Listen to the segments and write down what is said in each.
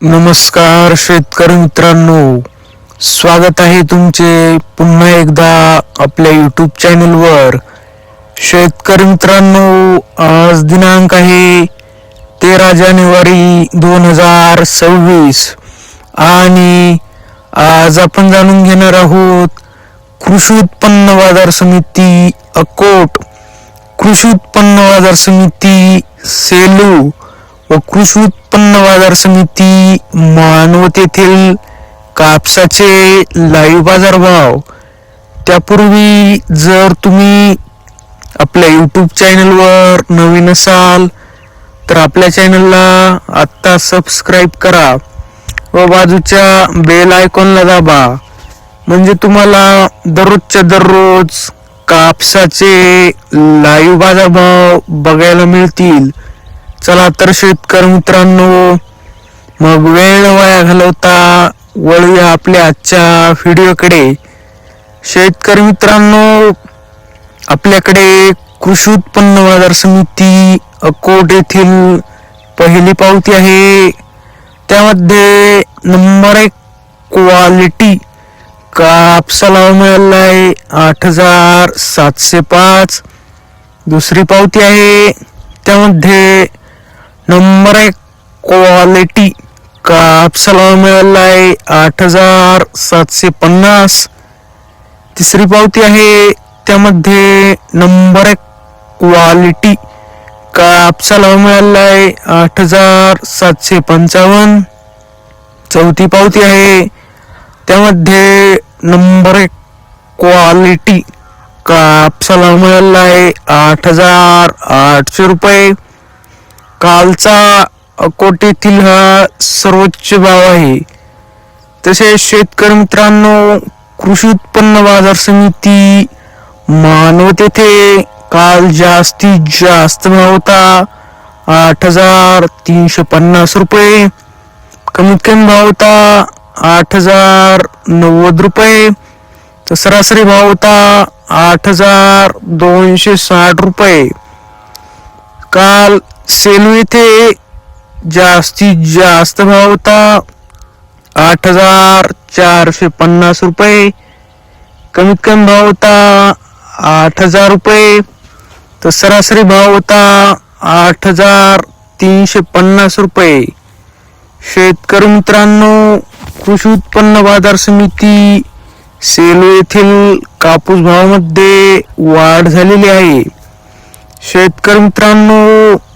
नमस्कार शेतकरी मित्रांनो. स्वागत आहे तुमचे पुन्हा एकदा आपल्या यूट्यूब चॅनलवर शेतकरी मित्रांनो आज दिनांक आहे तेरा जानेवारी दोन हजार सव्वीस. आणि आज आपण जाणून घेणार आहोत कृषी उत्पन्न बाजार समिती अकोट. कृषी उत्पन्न बाजार समिती सेलू. व कृषी उत्पन्न बाजार समिती मानवत येथील कापसाचे लाईव्ह बाजारभाव. त्यापूर्वी जर तुम्ही आपल्या यूट्यूब चॅनलवर नवीन असाल तर आपल्या चॅनलला आत्ता सबस्क्राईब करा व बाजूच्या बेल आयकॉनला दाबा. म्हणजे तुम्हाला दररोजच्या दररोज कापसाचे लाईव्ह बाजारभाव बघायला मिळतील. चला तर शेतकरी मित्रांनो मग वेळ वाया घालवता वळूया आपल्या आजच्या व्हिडिओकडे. शेतकरी मित्रांनो आपल्याकडे कृषी उत्पन्न बाजार समिती अकोट येथील पहिली पावती आहे. त्यामध्ये नंबर एक क्वालिटी कापसाला मिळाला आहे आठ हजार सातशे पाच. दुसरी पावती आहे त्यामध्ये नंबर एक क्वालिटी कापसाला मिळाला आहे आठ हजार सातशे पन्नास. तिसरी पावती आहे त्यामध्ये नंबर एक क्वालिटी कापसाला मिळाला आहे आठ हजार सातशे पंचावन्न. चौथी पावती आहे त्यामध्ये नंबर एक क्वालिटी कापसाला मिळाला आहे आठ हजार आठशे रुपये. कालचा अकोट हा सर्वोच्च भाव आहे. तसेच शेतकरी मित्रांनो कृषी उत्पन्न बाजार समिती मानवत येथे काल जास्तीत जास्त भाव होता. आठ हजार तीनशे पन्नास रुपये. कमीत कमी भाव होता आठ हजार नव्वद रुपये. तर सरासरी भाव होता आठ हजार दोनशे साठ रुपये. काल सेलू येथे जास्तीत जास्त भाव होता. आठ हजार चारशे पन्नास रुपये. कमीत कमी भाव होता आठ हजार रुपये. तर सरासरी भाव होता आठ हजार तीनशे पन्नास रुपये. शेतकरी मित्रांनो कृषी उत्पन्न बाजार समिती सेलू येथील कापूस भावामध्ये वाढ झालेली आहे. शेतकरी मित्रांनो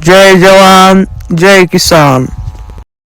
Jay Jalan, Jay Kisan.